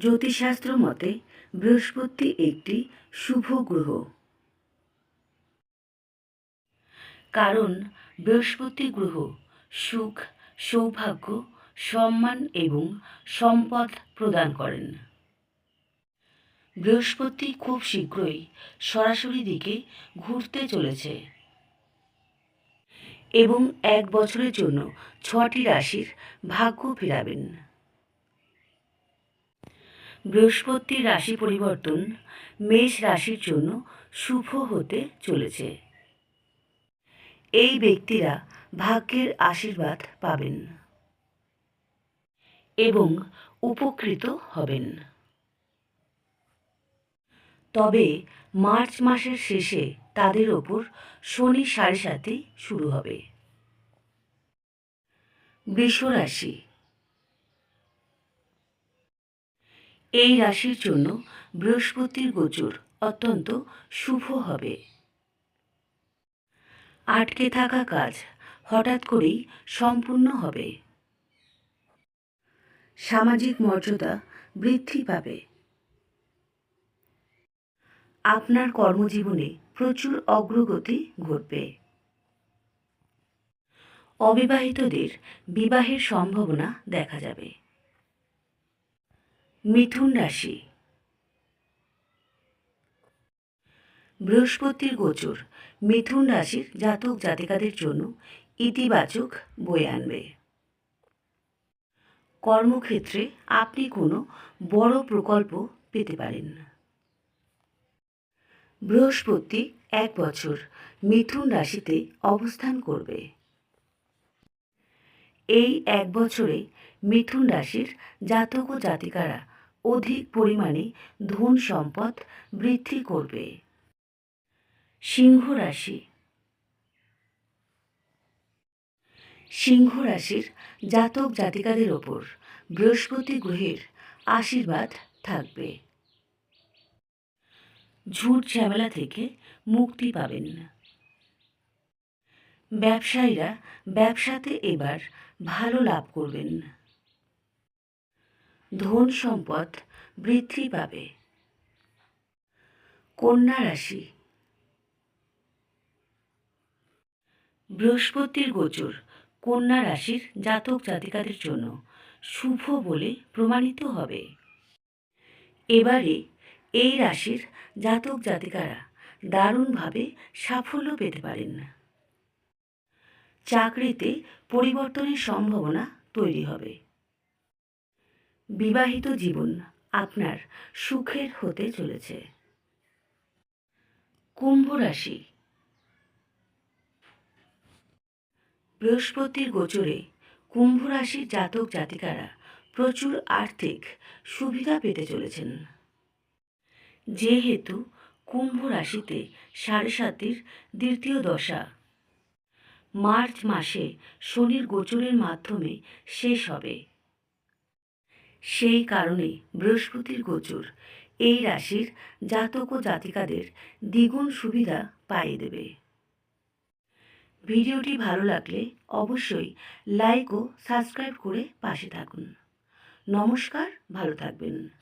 জ্যোতিষশাস্ত্র মতে বৃহস্পতি একটি শুভ গ্রহ। কারণ বৃহস্পতি গ্রহ সুখ, সৌভাগ্য, সম্মান এবং সম্পদ প্রদান করেন। বৃহস্পতি খুব শীঘ্রই সরাসরি দিকে ঘুরতে চলেছে। এবং এক বছরের জন্য ছটি রাশির ভাগ্য ফেরাবেন। বৃহস্পতির রাশি পরিবর্তন মেষ রাশির জন্য শুভ হতে চলেছে। এই ব্যক্তিরা ভাগ্যের আশীর্বাদ পাবেন এবং উপকৃত হবেন। তবে মার্চ মাসের শেষে তাদের ওপর শনি সাড়ে সাথে শুরু হবে। রাশি। এই রাশির জন্য বৃহস্পতির গোচর অত্যন্ত শুভ হবে। আটকে থাকা কাজ হঠাৎ করেই সম্পূর্ণ হবে। সামাজিক মর্যাদা বৃদ্ধি পাবে। আপনার কর্মজীবনে প্রচুর অগ্রগতি ঘটবে। অবিবাহিতদের বিবাহের সম্ভাবনা দেখা যাবে। মিথুন রাশি। বৃহস্পতির গোচর মিথুন রাশির জাতক জাতিকাদের জন্য ইতিবাচক বয়ে আনবে। কর্মক্ষেত্রে আপনি কোনো বড় প্রকল্প পেতে পারেন। বৃহস্পতি এক বছর মিথুন রাশিতে অবস্থান করবে। এই এক বছরে মিথুন রাশির জাতক ও জাতিকারা অধিক পরিমাণে ধন সম্পদ বৃদ্ধি করবে। সিংহ রাশি। সিংহ রাশির জাতক জাতিকাদের ওপর বৃহস্পতি গ্রহের আশীর্বাদ থাকবে। ঝুট ঝামেলা থেকে মুক্তি পাবেন না। ব্যবসায়ীরা ব্যবসাতে এবার ভালো লাভ করবেন না। ধন সম্পদ বৃদ্ধি পাবে। কন্যা রাশি। বৃহস্পতির গোচর কন্যা রাশির জাতক জাতিকাদের জন্য শুভ বলে প্রমাণিত হবে। এবারে এই রাশির জাতক জাতিকারা দারুণভাবে সাফল্য পেতে পারেন। চাকরিতে পরিবর্তনের সম্ভাবনা তৈরি হবে। বিবাহিত জীবন আপনার সুখের হতে চলেছে। কুম্ভ রাশি। বৃহস্পতির গোচরে কুম্ভ রাশির জাতক জাতিকারা প্রচুর আর্থিক সুবিধা পেতে চলেছেন। যেহেতু কুম্ভ রাশিতে সাড়ে সাতির দ্বিতীয় দশা। মার্চ মাসে শনির গোচরের মাধ্যমে শেষ হবে। সেই কারণে বৃহস্পতির গোচর এই রাশির জাতক ও জাতিকাদের দ্বিগুণ সুবিধা পাইয়ে দেবে। ভিডিওটি ভালো লাগলে অবশ্যই লাইক ও সাবস্ক্রাইব করে পাশে থাকুন। নমস্কার, ভালো থাকবেন।